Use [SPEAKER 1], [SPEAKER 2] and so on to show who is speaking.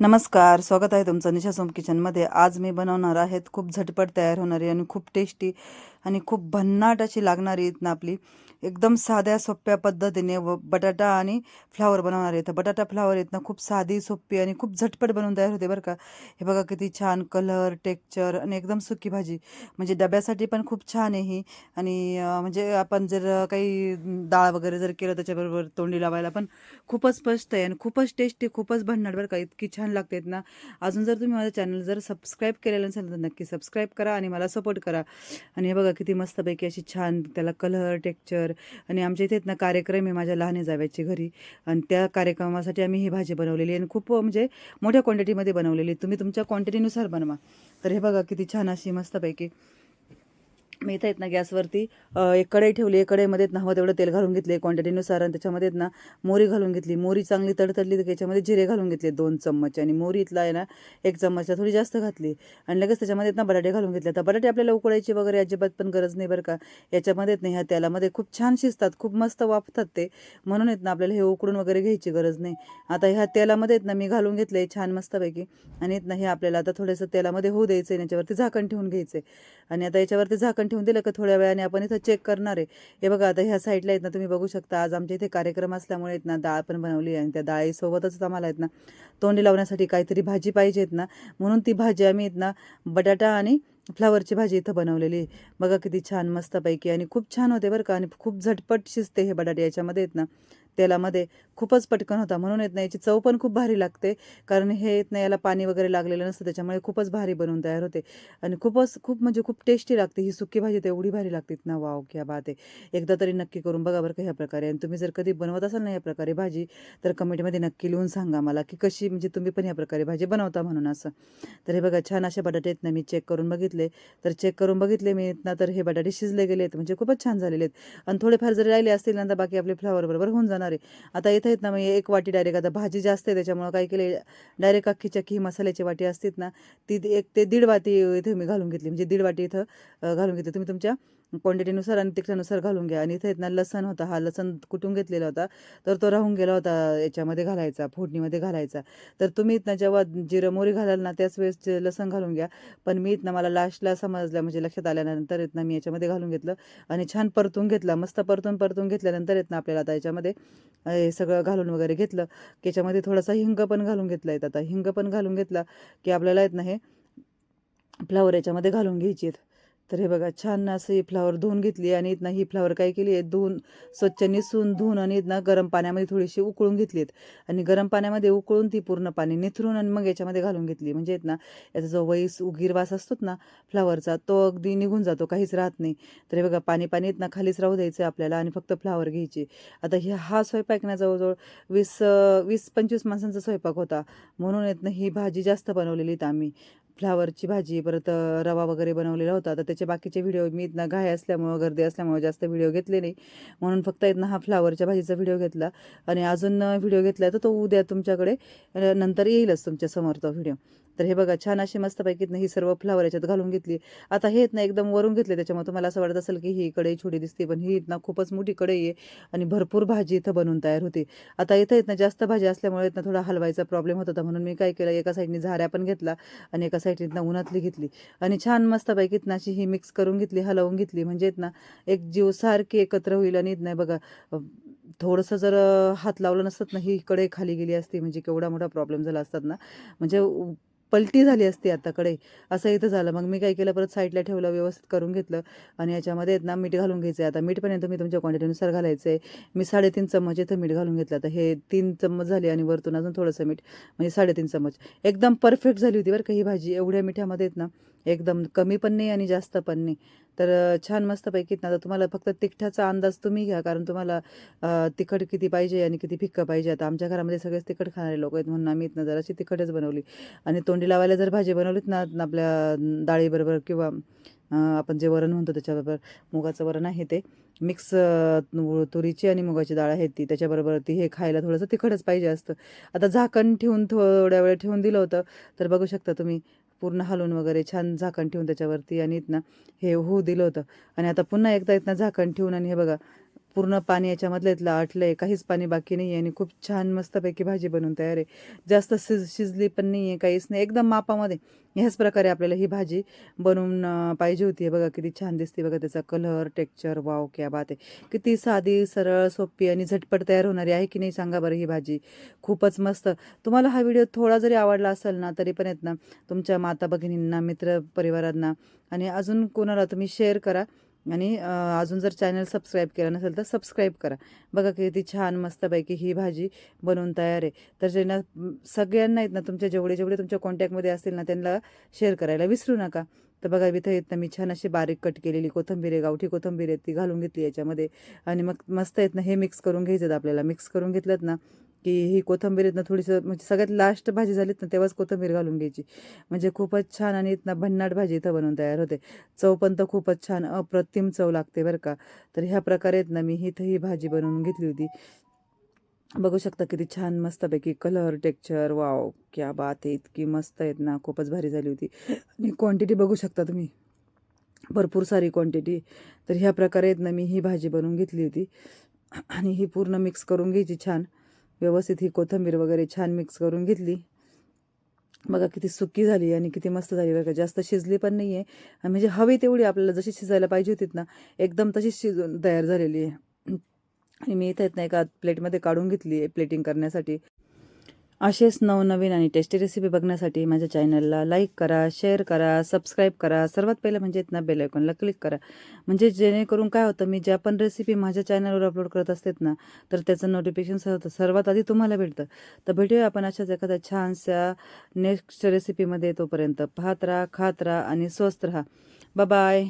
[SPEAKER 1] नमस्कार स्वागत आहे तुमचं निशा सोम किचनमध्ये आज मी बनवणार आहेत खूप झटपट तयार होणारी आणि खूप टेस्टी आणि खूप भन्नाट अशी लागणारी ना आपली एकदम साध्या सोप्या पद्धतीने व बटाटा आणि फ्लावर बनवणार आहे. तर बटाटा फ्लावर आहेत ना खूप साधी सोपी आणि खूप झटपट बनवून तयार होते बरं का. हे बघा किती छान कलर टेक्चर आणि एकदम सुकी भाजी. म्हणजे डब्यासाठी पण खूप छान आहे ही. आणि म्हणजे आपण जर काही डाळ वगैरे जर केलं त्याच्याबरोबर तोंडी लावायला पण खूपच स्पष्ट आहे आणि खूपच टेस्टी खूपच भन्नाट बरं का. इतकी छान लागते ना अजून जर तुम्ही माझं चॅनल जर सबस्क्राईब केलेलं नसेल तर नक्की सबस्क्राईब करा आणि मला सपोर्ट करा. आणि हे बघा किती मस्तपैकी अशी छान त्याला कलर टेक्चर आणि आमच्या इथे ना कार्यक्रम आहे माझ्या लहान जाव्याची घरी. आणि त्या कार्यक्रमासाठी आम्ही ही भाजी बनवलेली आहे आणि खूप म्हणजे मोठ्या क्वांटिटीमध्ये बनवलेली तुम्ही तुमच्या क्वांटिटीनुसार बनवा. तर हे बघा किती छान अशी मस्तपैकी मी इथं आहेत ना गॅसवरती. एक कढई ठेवली एक कढईमध्ये ना हवं तेवढं तेल घालून घेतले क्वांटिटीनुसार आणि त्याच्यामध्ये ना मोरी घालून घेतली. मोरी चांगली तडतडली तर त्याच्यामध्ये जिरे घालून घेतले दोन चम्मच आणि मोरी इथला आहे ना एक चम्मचला थोडी जास्त घातली. आणि लगेच त्याच्यामध्ये ना बटाटे घालून घेतले. तर बटाटे आपल्याला उकळायची वगैरे अजिबात पण गरज नाही बरं का. याच्यामध्ये नाही ना ह्या तेलामध्ये खूप छान शिजतात खूप मस्त वाफतात ते. म्हणून येत ना आपल्याला हे उकडून वगैरे घ्यायची गरज नाही. आता ह्या तेलामध्ये ना मी घालून घेतले छान मस्तपैकी. आणि येत ना हे आपल्याला आता थोडंसं तेलामध्ये होऊ द्यायचं आहे याच्यावरती झाकण ठेवून घ्यायचं आहे आणि आता याच्यावरती झाकण ठेवून दिलं का थोड्या वेळाने? आपण इथं चेक करणार आहे. हे बघा आता ह्या साईडला आहेत ना तुम्ही बघू शकता. आज आमच्या इथे कार्यक्रम असल्यामुळे आहेत ना डाळ पण बनवली आहे आणि त्या डाळीसोबतच आम्हाला आहेत ना तोंडी लावण्यासाठी काहीतरी भाजी पाहिजेत ना. म्हणून ती भाजी आम्ही आहेत ना बटाटा आणि फ्लावरची भाजी इथं बनवलेली बघा किती छान मस्तपैकी आणि खूप छान होते बरं का. आणि खूप झटपट शिजते हे बटाटे याच्यामध्ये आहेत ना. तेलामध्ये खूपच पटकन होता. म्हणून येत नाही याची चव पण खूप भारी लागते. कारण हे येत नाही याला पाणी वगैरे लागलेलं नसतं. त्याच्यामुळे खूपच भारी बनवून तयार होते. आणि खूपच खूप म्हणजे खूप टेस्टी लागते. ही सुकी भाजी तर एवढी भारी लागते. ना वाव क्या बात आहे. एकदा तरी नक्की करून बघा बरं का ह्या प्रकारे. आणि तुम्ही जर कधी बनवत असाल ना या प्रकारे भाजी तर कमेंटमध्ये नक्की लिहून सांगा मला की कशी म्हणजे तुम्ही पण ह्या प्रकारे भाजी बनवता म्हणून असं. तर हे बघा छान असे बटाटे आहेत ना मी चेक करून बघितले. तर चेक करून बघितले मी ना तर हे बटाटे शिजले गेले आहेत म्हणजे खूपच छान झालेले आहेत. आणि थोडेफार जरी राहिले असतील ना तर बाकी आपले फ्लावर बरोबर होऊन जाणार आहे. आता इथं आहेत ना मग एक वाटी डायरेक्ट आता भाजी जास्त आहे त्याच्यामुळं काय केले डायरेक्ट अख्खी चक्की ही मसाल्याची वाटी असतात ना ती एक ते दीड वाटी इथे मी घालून घेतली. म्हणजे दीड वाटी इथं घालून घेतली. तुम्ही तुमच्या क्वांटिटीनुसार आणि तिखटानुसार घालून घ्या. आणि इथे आहेत ना लसण होता हा लसण कुटून घेतलेला होता. तर तो राहून गेला होता याच्यामध्ये घालायचा फोडणीमध्ये घालायचा. तर तुम्ही इथनं जेव्हा जिरं मोरी घालाल ना त्याच वेळेस लसण घालून घ्या. पण मी इथनं मला लास्टला समजलं म्हणजे लक्षात आल्यानंतर इथनं मी याच्यामध्ये घालून घेतलं. आणि छान परतून घेतला मस्त परतून परतून घेतल्यानंतर इथनं आपल्याला आता याच्यामध्ये हे सगळं घालून वगैरे घेतलं. की याच्यामध्ये थोडासा हिंग पण घालून घेतला येत आता. हिंग पण घालून घेतला की आपल्याला येत नाही हे फ्लावर याच्यामध्ये घालून घ्यायची आहेत तर हे बघा छान असं ही फ्लावर धुवून घेतली आणि इथनं ही फ्लावर काय केली आहे? धुवून स्वच्छ निसून धुवून आणि इथनं गरम पाण्यामध्ये थोडीशी उकळून घेतली आहेत आणि गरम पाण्यामध्ये उकळून ती पूर्ण पाणी निथरून आणि मग याच्यामध्ये घालून घेतली. म्हणजे आहेत याचा जो वैस उगीरवास असतोच असतो ना फ्लावरचा तो अगदी निघून जातो काहीच राहत नाही. तर हे बघा पाणी पाणी इथनं खालीच राहू द्यायचं आपल्याला आणि फक्त फ्लावर घ्यायची. आता हे हा स्वयंपाक ना जवळजवळ वीस वीस पंचवीस माणसांचा स्वयंपाक होता. म्हणून इथनं ही भाजी जास्त बनवलेली आहेत आम्ही. फ्लावरची भाजी परत रवा वगैरे बनवलेला होता. तर त्याचे बाकीचे व्हिडिओ मी इथनं घाय असल्यामुळं गर्दी असल्यामुळं जास्त व्हिडिओ घेतले नाही. म्हणून फक्त इथनं हा फ्लावरच्या भाजीचा व्हिडिओ घेतला. आणि अजून व्हिडिओ घेतला तर तो उद्या तुमच्याकडे नंतर येईलच तुमच्यासमोर तो व्हिडिओ. तर हे बघा छान अशी मस्तपैकी इथनं ही सर्व फ्लावर याच्यात घालून घेतली. आता हे इथनं एकदम वरून घेतले त्याच्यामुळे तुम्हाला असं वाटत असेल की ही कढई छोटी दिसते पण ही इथनं खूपच मोठी कढई आहे आणि भरपूर भाजी इथं बनवून तयार होते. आता इथं इथनं जास्त भाजी असल्यामुळे इथनं थोडा हलवायचा प्रॉब्लेम होत होता. म्हणून मी काय केलं एका साईडने झाऱ्या पण घेतला आणि एका साईडने उन्हातली घेतली. आणि छान मस्तपैकी इथनं अशी ही मिक्स करून घेतली हलवून घेतली. म्हणजे इथनं एक जीव सारखी एकत्र होईल आणि इथनं बघा थोडंसं जर हात लावलं नसत ना ही कडे खाली गेली असती म्हणजे केवढा मोठा प्रॉब्लेम झाला असतात ना. म्हणजे पलटी झाली असती आताकडे. असं इथं झालं. मग मी काय केलं? परत साईडला ठेवलं व्यवस्थित करून घेतलं. आणि याच्यामध्ये आहेत ना मीठ घालून घ्यायचं आहे आता मीठ पण तुम्ही तुमच्या क्वांटिटीनुसार घालायचं आहे मी साडेतीन चम्मच इथं मीठ घालून घेतलं. तर हे तीन चम्मच झाले आणि वरतून अजून थोडंसं मीठ म्हणजे साडेतीन चम्मच. एकदम परफेक्ट झाली होती बरं का ही भाजी. एवढ्या मिठामध्ये आहेत ना एकदम कमी पण नाही आणि जास्त पण नाही. तर छान मस्तपैकी ना आता तुम्हाला फक्त तिखटाचा अंदाज तुम्ही घ्या कारण तुम्हाला तिखट किती पाहिजे आणि किती फिक्कं पाहिजे. आता आमच्या घरामध्ये सगळेच तिखट खाणारे लोक आहेत म्हणून आम्ही इथनं जराशी तिखटच बनवली. आणि तोंडी लावायला जर भाजी बनवलीत ना आपल्या डाळीबरोबर किंवा आपण जे वरण म्हणतो त्याच्याबरोबर मुगाचं वरण आहे ते. मिक्स तुरीची आणि मुगाची डाळ आहे ती त्याच्याबरोबर ती हे खायला थोडंसं तिखटच पाहिजे असतं. आता झाकण ठेवून थोड्या वेळ ठेवून दिलं होतं तर बघू शकता तुम्ही पूर्ण हलवून वगैरे छान झाकण ठेवून त्याच्यावरती आणि इथनं हे होऊ दिलं होतं. आणि आता पुन्हा एकदा इथनं झाकण ठेवून आणि हे बघा पूर्ण पाणी याच्यामधलं इथलं आटलं आहे काहीच पाणी बाकी नाही आहे आणि खूप छान मस्तपैकी भाजी बनवून तयार आहे. जास्त शिज शिजली पण नाही आहे काहीच नाही. एकदम मापामध्ये. ह्याच प्रकारे आपल्याला ही भाजी बनवून पाहिजे होती. बघा किती छान दिसते बघा त्याचा कलर टेक्चर वाव क्या बात आहे. किती साधी सरळ सोपी आणि झटपट तयार होणारी आहे की नाही सांगा बरं ही भाजी. खूपच मस्त. तुम्हाला हा व्हिडिओ थोडा जरी आवडला असेल ना तरी पण येत ना तुमच्या माता भगिनींना मित्र परिवारांना आणि अजून कोणाला तुम्ही शेअर करा. आणि अजून जर चॅनल सबस्क्राईब केलं नसेल तर सबस्क्राईब करा. बघा किती छान मस्तपैकी ही भाजी बनवून तयार आहे. तर ज्यांना सगळ्यांना आहेत ना तुमच्या जेवढे जेवढे तुमच्या कॉन्टॅक्टमध्ये असतील ना त्यांना शेअर करायला विसरू नका. तर बघा इथं येत ना मी छान अशी बारीक कट केलेली कोथिंबीर आहे गावठी कोथंबीर आहे ती घालून घेतली याच्यामध्ये. आणि मग मस्त येत ना हे मिक्स करून घ्यायचं आपल्याला. मिक्स करून घेतलं ना की ही कोथंबीर आहेत ना थोडीसं म्हणजे सगळ्यात लास्ट भाजी झालीत ना तेव्हाच कोथिंबीर घालून घ्यायची. म्हणजे खूपच छान आणि इथं भन्नाट भाजी इथं बनवून तयार होते. चव पण तर खूपच छान अप्रतिम चव लागते बरं का. तर ह्या प्रकारे आहेत ना मी इथं ही भाजी बनवून घेतली होती. बघू शकता किती छान मस्तपैकी कलर टेक्चर वाव क्या बात आहे इतकी मस्त आहेत ना खूपच भारी झाली होती. आणि क्वांटिटी बघू शकता तुम्ही. भरपूर सारी क्वांटिटी तर ह्या प्रकारे आहेत ना मी ही भाजी बनवून घेतली होती. आणि ही पूर्ण मिक्स करून घ्यायची छान. व्यवस्थित ही कोथिंबीर वगैरे छान मिक्स करून घेतली. बघा किती सुकी झाली आणि किती मस्त झाली बघा जास्त शिजली पण नाही आहे म्हणजे हवी तेवढी आपल्याला जशी शिजायला पाहिजे होतीत ना एकदम तशीच शिजून तयार झालेली आहे. आणि मी इथं येत नाही का प्लेटमध्ये काढून घेतली आहे प्लेटिंग करण्यासाठी. असेच नवनवीन आणि टेस्टी रेसिपी बघण्यासाठी माझ्या चॅनलला लाईक करा शेअर करा सबस्क्राईब करा. सर्वात पहिलं म्हणजे येत ना बेल आयकॉनला क्लिक करा. म्हणजे जेणेकरून काय होतं मी ज्या पण रेसिपी माझ्या चॅनलवर अपलोड करत असतेत ना तर त्याचं नोटिफिकेशन होतं सर्वात आधी तुम्हाला भेटतं. तर भेटूया आपण अशाच एखाद्या छानशा नेक्स्ट रेसिपीमध्ये तोपर्यंत. पाहत राहा खात राहा आणि स्वस्त राहा. बाय